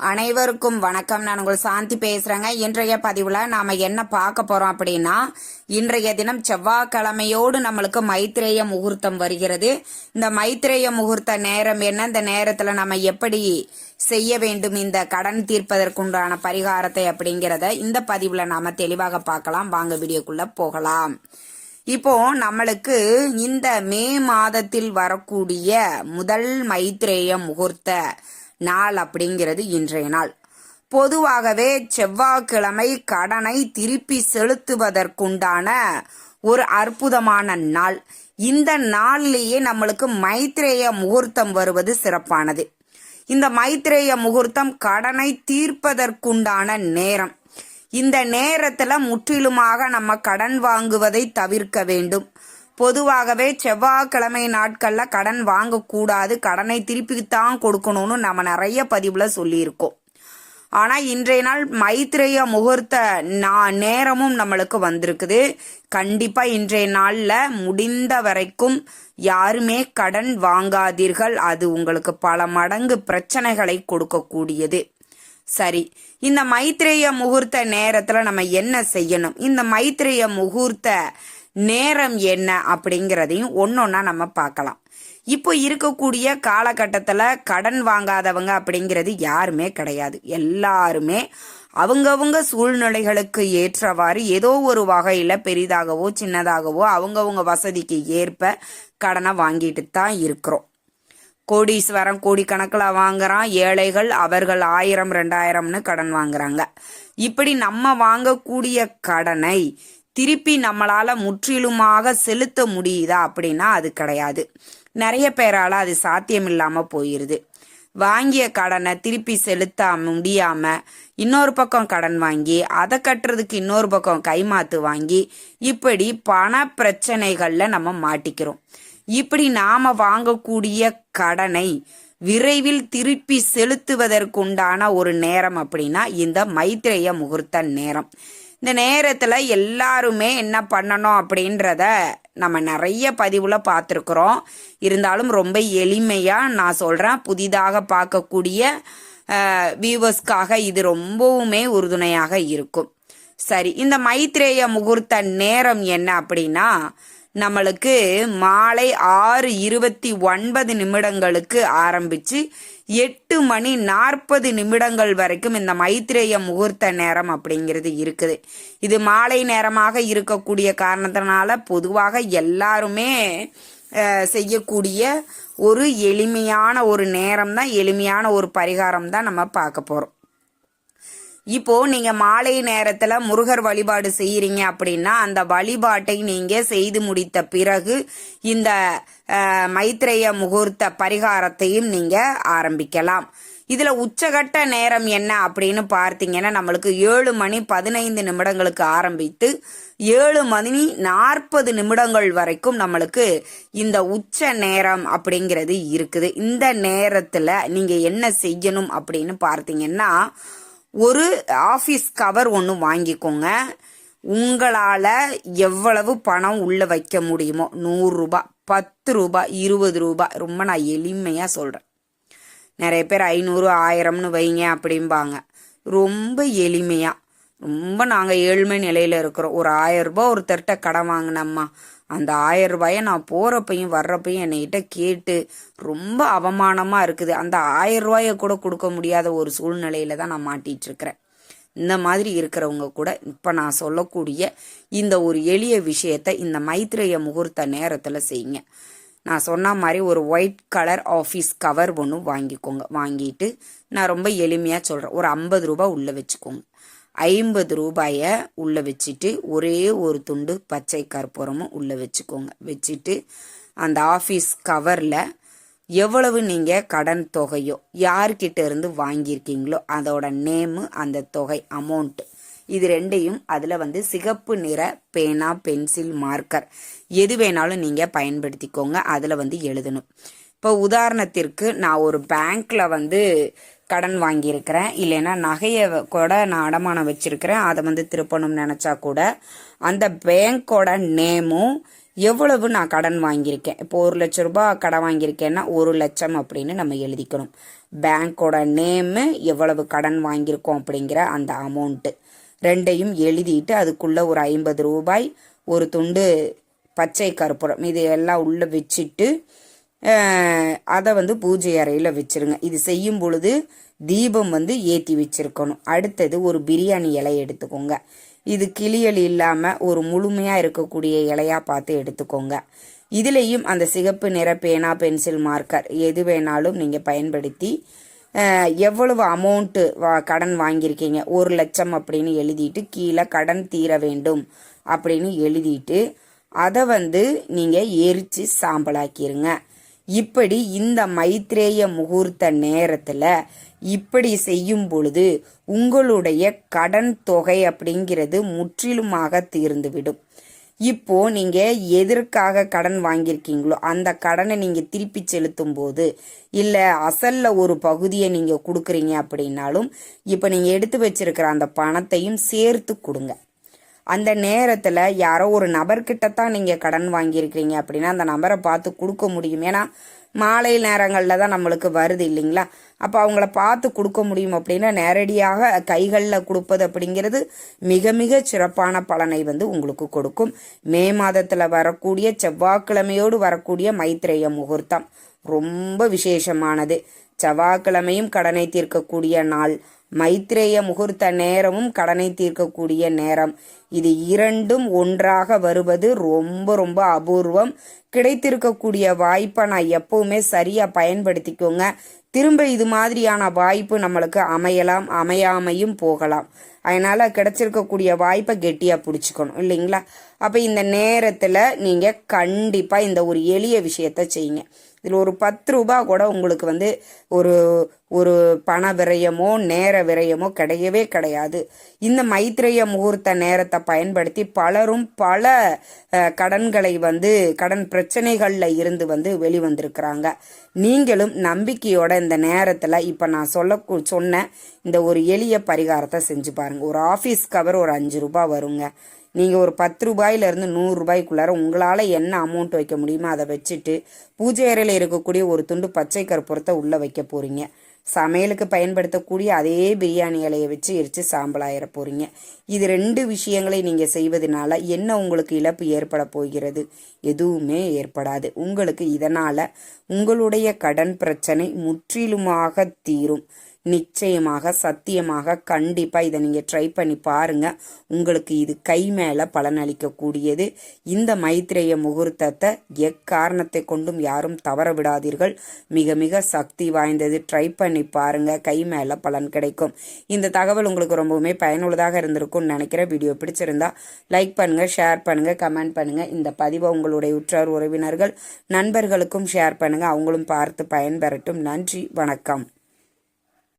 அனைவருக்கும் வணக்கம். நான் உங்கள் சாந்தி பேசுறேங்க. இன்றைய பதிவுல நாம என்ன பார்க்க போறோம் அப்படின்னா இன்றைய தினம் செவ்வாய்க்கிழமையோடு நம்மளுக்கு மைத்திரேய முகூர்த்தம் வருகிறது. இந்த மைத்ரேய முகூர்த்த நேரம் என்ன? இந்த நேரத்துல நம்ம எப்படி செய்ய வேண்டும்? இந்த கடன் தீர்ப்பதற்குண்டான பரிகாரத்தை அப்படிங்கிறத இந்த பதிவுல நாம தெளிவாக பார்க்கலாம். வாங்க வீடியோக்குள்ள போகலாம். இப்போ நம்மளுக்கு இந்த மே மாதத்தில் வரக்கூடிய முதல் மைத்திரேய முகூர்த்த நாள் அப்படிங்கிறது இன்றைய நாள். பொதுவாகவே செவ்வாய்க்கிழமை கடனை திருப்பி செலுத்துவதற்குண்டான ஒரு அற்புதமான நாள். இந்த நாள்லேயே நம்மளுக்கு மைத்ரேய முகூர்த்தம் வருவது சிறப்பானது. இந்த மைத்ரேய முகூர்த்தம் கடனை தீர்ப்பதற்குண்டான நேரம். இந்த நேரத்துல முற்றிலுமாக நம்ம கடன் வாங்குவதை தவிர்க்க வேண்டும். பொதுவாகவே செவ்வாய்க்கிழமை நாட்கள்ல கடன் வாங்கக்கூடாது. கடனை திருப்பித்தான் கொடுக்கணும்னு நம்ம நிறைய பதிவுல சொல்லியிருக்கோம். ஆனா இன்றைய நாள் மைத்ரேய முகூர்த்த நா- நேரமும் நம்மளுக்கு வந்திருக்குது. கண்டிப்பா இன்றைய நாள்ல முடிந்த வரைக்கும் யாருமே கடன் வாங்காதீர்கள். அது உங்களுக்கு பல மடங்கு பிரச்சனைகளை கொடுக்கக்கூடியது. சரி இந்த மைத்ரேய முகூர்த்த நேரத்துல நம்ம என்ன செய்யணும்? இந்த மைத்ரேய முகூர்த்த நேரம் என்ன அப்படிங்கிறதையும் ஒன்னொன்னா நம்ம பார்க்கலாம். இப்போ இருக்கக்கூடிய காலகட்டத்தில் கடன் வாங்காதவங்க அப்படிங்கிறது யாருமே கிடையாது. எல்லாருமே அவங்கவுங்க சூழ்நிலைகளுக்கு ஏற்றவாறு ஏதோ ஒரு வகையில் பெரிதாகவோ சின்னதாகவோ அவங்கவுங்க வசதிக்கு ஏற்ப கடனை வாங்கிட்டு தான் இருக்கிறோம். கோடீஸ்வரன் கோடிக்கணக்கில் வாங்குறான் ஏழைகள் அவர்கள் ஆயிரம் ரெண்டாயிரம்னு கடன் வாங்குறாங்க. இப்படி நம்ம வாங்கக்கூடிய கடனை திருப்பி நம்மளால முற்றிலுமாக செலுத்த முடியுதா அப்படின்னா அது கிடையாது. நிறைய பேரால அது சாத்தியம் இல்லாம போயிருது. வாங்கிய கடனை திருப்பி செலுத்த முடியாம இன்னொரு பக்கம் கடன் வாங்கி அதை கட்டுறதுக்கு இன்னொரு பக்கம் கைமாத்து வாங்கி இப்படி பண பிரச்சனைகள்ல நம்ம மாட்டிக்கிறோம். இப்படி நாம வாங்கக்கூடிய கடனை விரைவில் திருப்பி செலுத்துவதற்குண்டான ஒரு நேரம் அப்படின்னா இந்த மைத்ரேய முகூர்த்த நேரம். இந்த நேரத்தில் எல்லாருமே என்ன பண்ணணும் அப்படின்றத நம்ம நிறைய பதிவில் பார்த்துருக்குறோம். இருந்தாலும் ரொம்ப எளிமையாக நான் சொல்கிறேன் புதிதாக பார்க்கக்கூடிய வியூவர்ஸ்க்காக இது ரொம்பவுமே உறுதுணையாக இருக்கும். சரி இந்த மைத்ரேய முகூர்த்த நேரம் என்ன அப்படின்னா நம்மளுக்கு மாலை ஆறு இருபத்தி ஒன்பது நிமிடங்களுக்கு ஆரம்பிச்சு எட்டு மணி நாற்பது நிமிடங்கள் வரைக்கும் இந்த மைத்ரேய முகூர்த்த நேரம் அப்படிங்கிறது இருக்குது. இது மாலை நேரமாக இருக்கக்கூடிய காரணத்தினால பொதுவாக எல்லாருமே செய்யக்கூடிய ஒரு எளிமையான ஒரு நேரம் தான் எளிமையான ஒரு பரிகாரம் தான் நம்ம பார்க்க போகிறோம் இப்போ நீங்க மாலை நேரத்துல முருகர் வழிபாடு செய்யறீங்க அப்படின்னா அந்த வழிபாட்டை நீங்க செய்து முடித்த பிறகு இந்த மைத்ரேய முகூர்த்த பரிகாரத்தையும் நீங்க ஆரம்பிக்கலாம். இதுல உச்சகட்ட நேரம் என்ன அப்படின்னு பார்த்தீங்கன்னா நம்மளுக்கு ஏழு மணி பதினைந்து நிமிடங்களுக்கு ஆரம்பித்து ஏழு மணி நாற்பது நிமிடங்கள் வரைக்கும் நம்மளுக்கு இந்த உச்ச நேரம் அப்படிங்கிறது இருக்குது. இந்த நேரத்துல நீங்க என்ன செய்யணும் அப்படின்னு பார்த்தீங்கன்னா ஒரு ஆஃபீஸ் கவர் ஒன்று வாங்கிக்கோங்க. உங்களால் எவ்வளவு பணம் உள்ளே வைக்க முடியுமோ நூறுரூபா பத்து ரூபாய் இருபது ரூபாய் ரொம்ப நான் எளிமையாக சொல்கிறேன் நிறைய பேர் ஐநூறு ஆயிரம்னு வைங்க அப்படிம்பாங்க. ரொம்ப எளிமையாக ரொம்ப நாங்கள் ஏழ்மை நிலையில் இருக்கிறோம். ஒரு ஆயிரம் ரூபாய் ஒருத்தர்கிட்ட கடன் வாங்கினம்மா. அந்த ஆயிரம் ரூபாயை நான் போகிறப்பையும் வர்றப்பையும் என்னைகிட்ட கேட்டு ரொம்ப அவமானமாக இருக்குது. அந்த ஆயிரம் ரூபாயை கூட கொடுக்க முடியாத ஒரு சூழ்நிலையில தான் நான் மாட்டிகிட்ருக்கிறேன் இந்த மாதிரி இருக்கிறவங்க கூட இப்போ நான் சொல்லக்கூடிய இந்த ஒரு எளிய விஷயத்தை இந்த மைத்ரேய முகூர்த்த நேரத்தில் செய்யுங்க. நான் சொன்ன மாதிரி ஒரு ஒயிட் கலர் ஆஃபீஸ் கவர் ஒன்று வாங்கிக்கோங்க. வாங்கிட்டு நான் ரொம்ப எளிமையாக சொல்கிறேன் ஒரு ஐம்பது ரூபாய் உள்ளே வச்சுக்கோங்க. ஐம்பது ரூபாயை உள்ளே வச்சுட்டு ஒரே ஒரு துண்டு பச்சை கற்பூரமும் உள்ளே வச்சுக்கோங்க. வச்சுட்டு அந்த ஆஃபீஸ் கவரில் எவ்வளவு நீங்கள் கடன் தொகையோ யார்கிட்ட இருந்து வாங்கியிருக்கீங்களோ அதோட நேமு அந்த தொகை அமௌண்ட்டு இது ரெண்டையும் அதில் வந்து சிகப்பு நிற பேனா பென்சில் மார்க்கர் எது வேணாலும் நீங்கள் பயன்படுத்திக்கோங்க. அதில் வந்து எழுதணும். இப்போ உதாரணத்திற்கு நான் ஒரு பேங்க்கில் வந்து கடன் வாங்கியிருக்கிறேன். இல்லைன்னா நகையை கூட நான் அடமானம் வச்சிருக்கிறேன். அதை வந்து திருப்பணும்னு நினச்சா கூட அந்த பேங்க்கோட நேமும் எவ்வளவு நான் கடன் வாங்கியிருக்கேன். இப்போ ஒரு லட்ச ரூபாய் கடன் வாங்கியிருக்கேன்னா ஒரு லட்சம் அப்படின்னு நம்ம எழுதிக்கணும். பேங்க்கோட நேமு எவ்வளவு கடன் வாங்கியிருக்கோம் அப்படிங்கிற அந்த அமௌண்ட்டு ரெண்டையும் எழுதிட்டு அதுக்குள்ளே ஒரு ஐம்பது ரூபாய் ஒரு துண்டு பச்சை கற்பூரம் இது எல்லாம் உள்ளே வச்சுட்டு அதை வந்து பூஜை அறையில் வச்சுருங்க. இது செய்யும் பொழுது தீபம் வந்து ஏற்றி வச்சுருக்கணும். அடுத்தது ஒரு பிரியாணி இலை எடுத்துக்கோங்க. இது கிளியல் இல்லாமல் ஒரு முழுமையாக இருக்கக்கூடிய இலையாக பார்த்து எடுத்துக்கோங்க. இதுலேயும் அந்த சிகப்பு நிற பேனா பென்சில் மார்க்கர் எது வேணாலும் நீங்கள் பயன்படுத்தி எவ்வளவு அமௌண்ட்டு வா கடன் வாங்கியிருக்கீங்க? ஒரு லட்சம் அப்படின்னு எழுதிட்டு கீழே கடன் தீர வேண்டும் அப்படின்னு எழுதிட்டு அதை வந்து நீங்கள் எரித்து சாம்பலாக்கிருங்க. இப்படி இந்த மைத்ரேய முகூர்த்த நேரத்தில் இப்படி செய்யும் பொழுது உங்களுடைய கடன் தொகை அப்படிங்கிறது முற்றிலுமாக தீர்ந்துவிடும். இப்போ நீங்க எதற்காக கடன் வாங்கியிருக்கீங்களோ அந்த கடனை நீங்க திருப்பி செலுத்தும் போது இல்ல அசல்ல ஒரு பகுதியை நீங்க கொடுக்குறீங்க அப்படின்னாலும் இப்ப நீங்க எடுத்து வச்சிருக்கிற அந்த பணத்தையும் சேர்த்து கொடுங்க. அந்த நேரத்தில் யாரோ ஒரு நபர்கிட்ட தான் நீங்கள் கடன் வாங்கியிருக்கிறீங்க அப்படின்னா அந்த நபரை பார்த்து கொடுக்க முடியும். ஏன்னா மாலை நேரங்களில் தான் நம்மளுக்கு வருது இல்லைங்களா? அப்போ அவங்கள பார்த்து கொடுக்க முடியும் அப்படின்னா நேரடியாக கைகளில் கொடுப்பது அப்படிங்கிறது மிக மிக சிறப்பான பலனை வந்து உங்களுக்கு கொடுக்கும். மே மாதத்தில் வரக்கூடிய செவ்வாய்க்கிழமையோடு வரக்கூடிய மைத்ரேய முகூர்த்தம். ரொம்ப விசேஷமானது. செவ்வாய்க்கிழமையும் கடனை தீர்க்கக்கூடிய நாள். மைத்ரேய முகூர்த்த நேரமும் கடனை தீர்க்கக்கூடிய நேரம். இது இரண்டும் ஒன்றாக வருவது ரொம்ப ரொம்ப அபூர்வம். கிடைத்திருக்கக்கூடிய வாய்ப்பை நான் எப்பவுமே சரியாக பயன்படுத்திக்கோங்க. திரும்ப இது மாதிரியான வாய்ப்பு நம்மளுக்கு அமையலாம் அமையாமையும் போகலாம். அதனால் கிடைச்சிருக்கக்கூடிய வாய்ப்பை கெட்டியாக பிடிச்சிக்கணும் இல்லைங்களா? அப்போ இந்த நேரத்தில் நீங்கள் கண்டிப்பாக இந்த ஒரு எளிய விஷயத்த செய்யுங்க. இதில் ஒரு பத்து ரூபா கூட உங்களுக்கு வந்து ஒரு ஒரு பண விரயமோ நேர விரயமோ கிடையவே கிடையாது. இந்த மைத்திரைய முகூர்த்த நேரத்தை பயன்படுத்தி பலரும் பல கடன்களை வந்து கடன் பிரச்சனைகளில் இருந்து வந்து வெளிவந்திருக்கிறாங்க. நீங்களும் நம்பிக்கையோட இந்த நேரத்தில் இப்போ நான் சொல்ல சொன்ன இந்த ஒரு எளிய பரிகாரத்தை செஞ்சு பாருங்க. ஒரு ஆஃபீஸ் கவர் ஒரு அஞ்சு ரூபாய் வருங்க. நீங்கள் ஒரு பத்து ரூபாயிலிருந்து நூறு ரூபாய்க்குள்ளார உங்களால் என்ன அமௌண்ட் வைக்க முடியுமோ அதை வச்சுட்டு பூஜை அறையில் இருக்கக்கூடிய ஒரு துண்டு பச்சை கற்பூரத்தை உள்ளே வைக்க போகிறீங்க சமையலுக்கு பயன்படுத்தக்கூடிய அதே பிரியாணி இலையை வச்சு எரித்து சாம்பலாயிர போகிறீங்க இது ரெண்டு விஷயங்களை நீங்கள் செய்வதனால என்ன உங்களுக்கு இழப்பு ஏற்பட போகிறது? எதுவுமே ஏற்படாது. உங்களுக்கு இதனால் உங்களுடைய கடன் பிரச்சனை முற்றிலுமாக தீரும். நிச்சயமாக சத்தியமாக கண்டிப்பாக இதை நீங்கள் ட்ரை பண்ணி பாருங்க. உங்களுக்கு இது கை மேலே பலனளிக்கக்கூடியது. இந்த மைத்திரேய முகூர்த்தத்தை எக்காரணத்தை கொண்டும் யாரும் தவற விடாதீர்கள். மிக மிக சக்தி வாய்ந்தது. ட்ரை பண்ணி பாருங்க. கை மேலே பலன் கிடைக்கும். இந்த தகவல் உங்களுக்கு ரொம்பவுமே பயனுள்ளதாக இருந்திருக்கும்னு நினைக்கிற வீடியோ பிடிச்சிருந்தா லைக் பண்ணுங்க ஷேர் பண்ணுங்க கமெண்ட் பண்ணுங்க. இந்த பதிவை உங்களுடைய உற்றார் உறவினர்கள் நண்பர்களுக்கும் ஷேர் பண்ணுங்க. அவங்களும் பார்த்து பயன்பெறட்டும். நன்றி வணக்கம்.